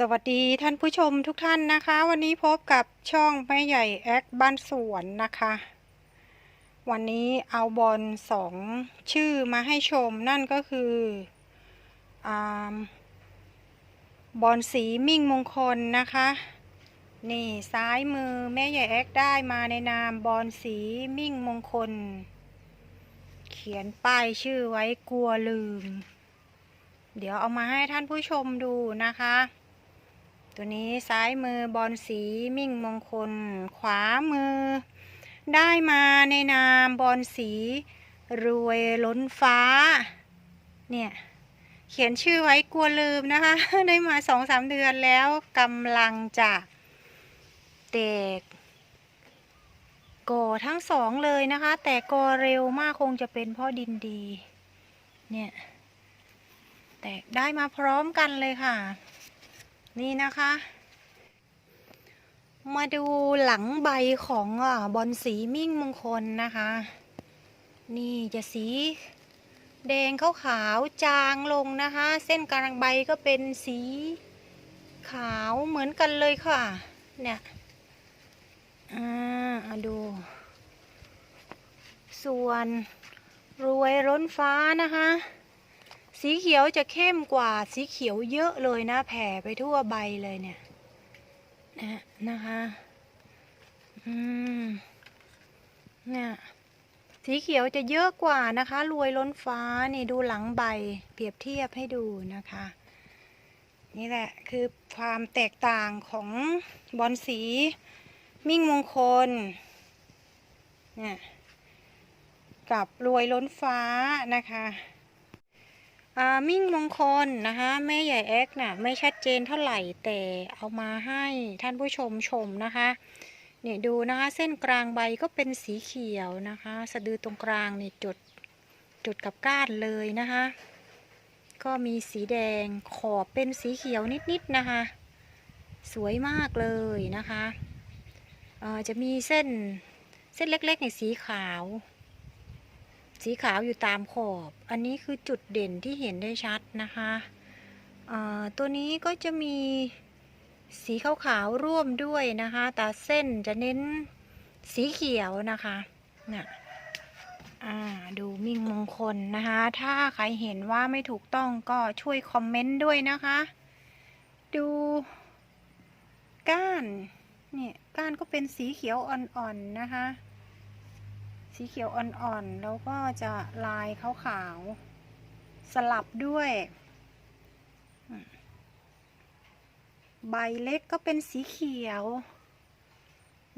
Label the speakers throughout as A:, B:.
A: สวัสดีท่านผู้ชมทุกท่านนะคะ วันนี้พบกับช่องแม่ใหญ่แอคบ้านสวนนะคะ วันนี้เอาบอลสองชื่อมาให้ชมนั่นก็คืออาบอลสีมิ่งมงคลนะคะ นี่ซ้ายมือแม่ใหญ่แอคได้มาในนามบอลสีมิ่งมงคล เขียนป้ายชื่อไว้กลัวลืม เดี๋ยวเอามาให้ท่านผู้ชมดูนะคะ ตัวนี้ซ้ายมือบอลสีมิ่งมงคล ขวามือ ได้มาในนามบอลสี รวยล้นฟ้า เนี่ย เขียนชื่อไว้กลัวลืมนะคะ ได้มาสองสามเดือนแล้วกำลังจะแตกก่อทั้งสองเลยนะคะ แต่ก่อเร็วมากคงจะเป็นพราะดินดี เนี่ย แตกได้มาพร้อมกันเลยค่ะ นี่นะคะ มาดูหลังใบของอบอลสีมิ่งมงคลนะคะ นี่จะสีแดงขาวขาวๆจางลงนะคะ เส้นกลางใบก็เป็นสีขาวเหมือนกันเลยค่ะ เนี่ยอ่าดู ส่วนรวยร้นฟ้านะคะ สีเขียวจะเข้มกว่าสีเขียวเยอะเลยนะ แผ่ไปทั่วใบเลยเนี่ยนะนะคะอืมเนี่ยสีเขียวจะเยอะกว่านะคะรวยล้นฟ้านี่ดูหลังใบเปรียบเทียบให้ดูนะคะ นี่แหละคือความแตกต่างของบอลสีมิ่งมงคลเนี่ยกับรวยล้นฟ้านะคะ มิ่งมงคลนะคะแม่ใหญ่แอกน่ะไม่ชัดเจนเท่าไหร่แต่เอามาให้ท่านผู้ชมชมนะคะเนี่ยดูนะคะเส้นกลางใบก็เป็นสีเขียวนะคะ สะดือตรงกลางเนี่ยจุดจุดกับก้านเลยนะคะ ก็มีสีแดงขอบเป็นสีเขียวนิดๆนะคะ สวยมากเลยนะคะจะมีเส้นเส้นเล็กๆในสีขาว สีขาวอยู่ตามขอบ อันนี้คือจุดเด่นที่เห็นได้ชัดนะคะตัวนี้ก็จะมีสีขาวๆร่วมด้วยนะคะแต่เส้นจะเน้นสีเขียวนะคะน่ะดูมิ่งมงคลนะคะ ถ้าใครเห็นว่าไม่ถูกต้องก็ช่วยคอมเมนต์ด้วยนะคะ ดูก้าน เนี่ย ก้านก็เป็นสีเขียวอ่อนๆนะคะ สีเขียวอ่อนๆ แล้วก็จะลายขาวๆ สลับด้วย ใบเล็กก็เป็นสีเขียว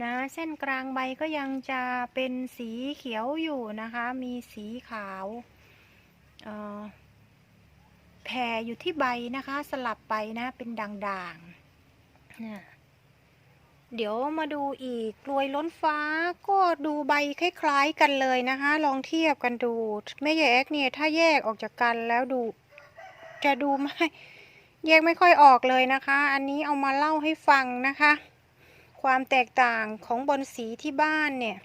A: นะ เส้นกลางใบก็ยังจะเป็นสีเขียวอยู่นะคะ มีสีขาวแผ่อยู่ที่ใบนะคะ สลับไปนะ เป็นด่างๆเนี่ยเดี๋ยวมาดูอีกกลวยล้นฟ้าก็ดู ใบคล้ายๆกันเลยนะคะ ลองเทียบกันดูแม่แยกเนี่ยถ้าแยกออกจากกันแล้วดู จะดูไม่แยกไม่ค่อยออกเลยนะคะ อันนี้เอามาเล่าให้ฟังนะคะ ความแตกต่างของบนสีที่บ้านเนี่ย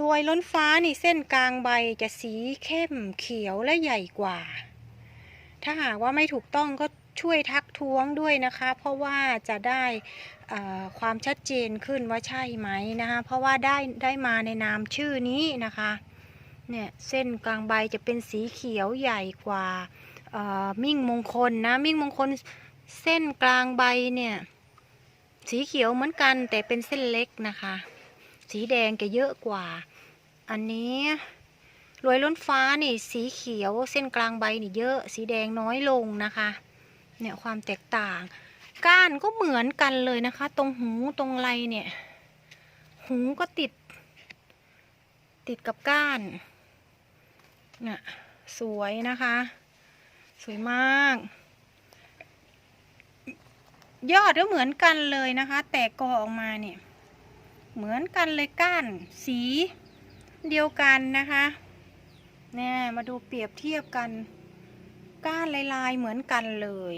A: รวยล้นฟ้านี่เส้นกลางใบจะสีเข้มเขียวและใหญ่กว่า ถ้าหากว่าไม่ถูกต้องก็ ช่วยทักท้วงด้วยนะคะ เพราะว่าจะได้ความชัดเจนขึ้นว่าใช่ไหมนะคะเพราะว่าได้ได้มาในนามชื่อนี้นะคะเนี่ยเส้นกลางใบจะเป็นสีเขียวใหญ่กว่ามิ่งมงคลนะมิ่งมงคลเส้นกลางใบเนี่ยสีเขียวเหมือนกันแต่เป็นเส้นเล็กนะคะ สีแดงจะเยอะกว่า อันนี้รวยล้นฟ้านี่สีเขียวเส้นกลางใบนี่เยอะ สีแดงน้อยลงนะคะ เนี่ยความแตกต่าง ก้านก็เหมือนกันเลยนะคะ ตรงหูตรงไรเนี่ย หูก็ติด ติดกับก้านเนี่ยสวยนะคะ สวยมาก ยอดก็เหมือนกันเลยนะคะ แตกกอออกมาเนี่ย เหมือนกันเลยก้านสีเดียวกันนะคะเนี่ยมาดูเปรียบเทียบกัน ก้านลายๆเหมือนกันเลย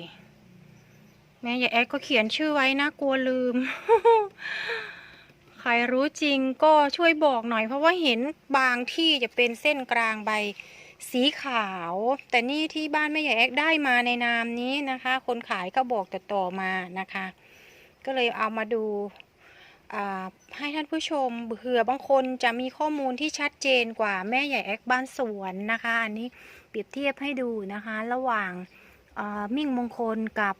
A: แม่ยายแอดก็เขียนชื่อไว้นะกลัวลืม ใครรู้จริงก็ช่วยบอกหน่อย เพราะว่าเห็นบางที่จะเป็นเส้นกลางใบสีขาว แต่นี่ที่บ้านแม่ใหญ่แอ๊กได้มาในนามนี้นะคะ คนขายก็บอกต่อๆมานะคะ ก็เลยเอามาดู ให้ท่านผู้ชมเผื่อบางคนจะมีข้อมูลที่ชัดเจนกว่าแม่ใหญ่แอกบ้านสวนนะคะ อันนี้เปรียบเทียบให้ดูนะคะ ระหว่างมิ่งมงคลกับ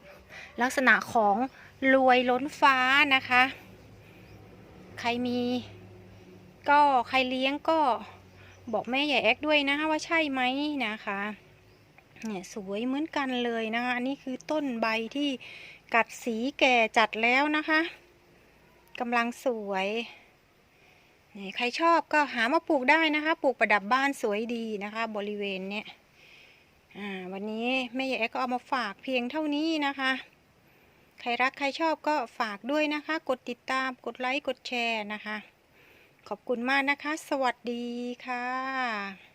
A: ลักษณะของรวยล้นฟ้านะคะ ใครมีก็ใครเลี้ยงก็บอกแม่ใหญ่แอกด้วยนะคะว่าใช่ไหมนะคะเนี่ยสวยเหมือนกันเลยนะคะ อันนี้คือต้นใบที่กัดสีแก่จัดแล้วนะคะ กำลังสวยนี่ใครชอบก็หามาปลูกได้นะคะ ปลูกประดับบ้านสวยดีนะคะ บริเวณเนี้ยวันนี้แม่ใหญ่แอก็เอามาฝากเพียงเท่านี้นะคะ ใครรักใครชอบก็ฝากด้วยนะคะ กดติดตามกดไลค์กดแชร์นะคะ ขอบคุณมากนะคะ สวัสดีค่ะ